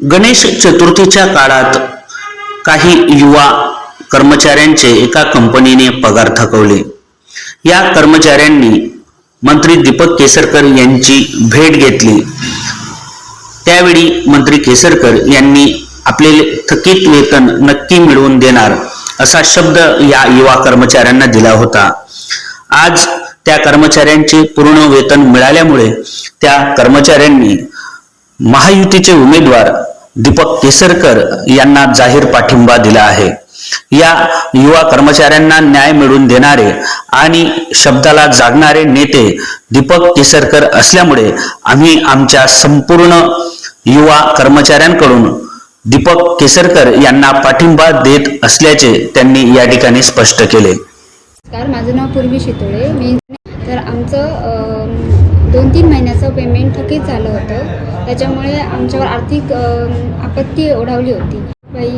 गणेश चतुर्थीच्या काळात काही युवा कर्मचाऱ्यांचे एका कंपनीने पगार थकवले. या कर्मचाऱ्यांनी मंत्री दीपक केसरकर यांची भेट घेतली. त्यावेळी मंत्री केसरकर यांनी आपले थकीत वेतन नक्की मिळवून देणार असा शब्द या युवा कर्मचाऱ्यांना दिला होता. आज त्या कर्मचाऱ्यांचे पूर्ण वेतन मिळाल्यामुळे त्या कर्मचाऱ्यांनी महायुतीचे उमेदवार दीपक केसरकर यांना जाहीर पाठिंबा दिला आहे. या युवा कर्मचाऱ्यांना न्याय मिळवून देणारे आणि शब्दाला जागणारे नेते दीपक केसरकर असल्यामुळे आम्ही आमच्या संपूर्ण युवा कर्मचाऱ्यांकडून दीपक केसरकर यांना पाठिंबा देत असल्याचे त्यांनी या ठिकाणी स्पष्ट केले. माझं नाव पूर्वी शितोळे. मी तर आमचं दोन तीन महिन्याचं पेमेंट थकीत झालं होतं. त्याच्यामुळे आमच्यावर आर्थिक आपत्ती ओढावली होती. बाई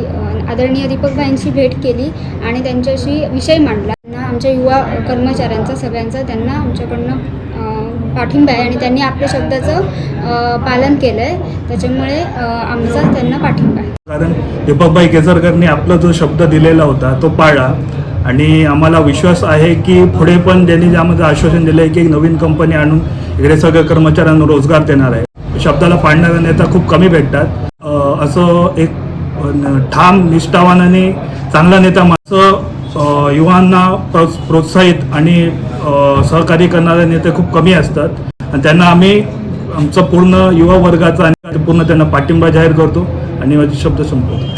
आदरणीय दीपकबाईंशी भेट केली आणि त्यांच्याशी विषय मांडला. त्यांना आमच्या युवा कर्मचाऱ्यांचा सगळ्यांचा त्यांना आमच्याकडनं पाठिंबा आहे आणि त्यांनी आपल्या शब्दाचं पालन केलं आहे त्याच्यामुळे आमचा त्यांना पाठिंबा आहे. कारण दीपकबाई केसरकरनी आपला जो शब्द दिलेला होता तो पाळला आणि आम्हाला विश्वास आहे की पुढे पण त्यांनी ज्यामध्ये आश्वासन दिलं आहे की एक नवीन कंपनी आणून इकडे सगळ्या कर्मचाऱ्यांना रोजगार देणार आहे. शब्दाला पाळणारा नेता खूप कमी भेटतात. असं एक ठाम निष्ठावान आणि चांगला नेता माणसं युवांना प्रोत्साहित आणि सहकार्य करणारे नेते खूप कमी असतात. आणि त्यांना आम्ही आमचं पूर्ण युवा वर्गाचा आणि पूर्ण त्यांना पाठिंबा जाहीर करतो. आणि माझे शब्द संपवतो.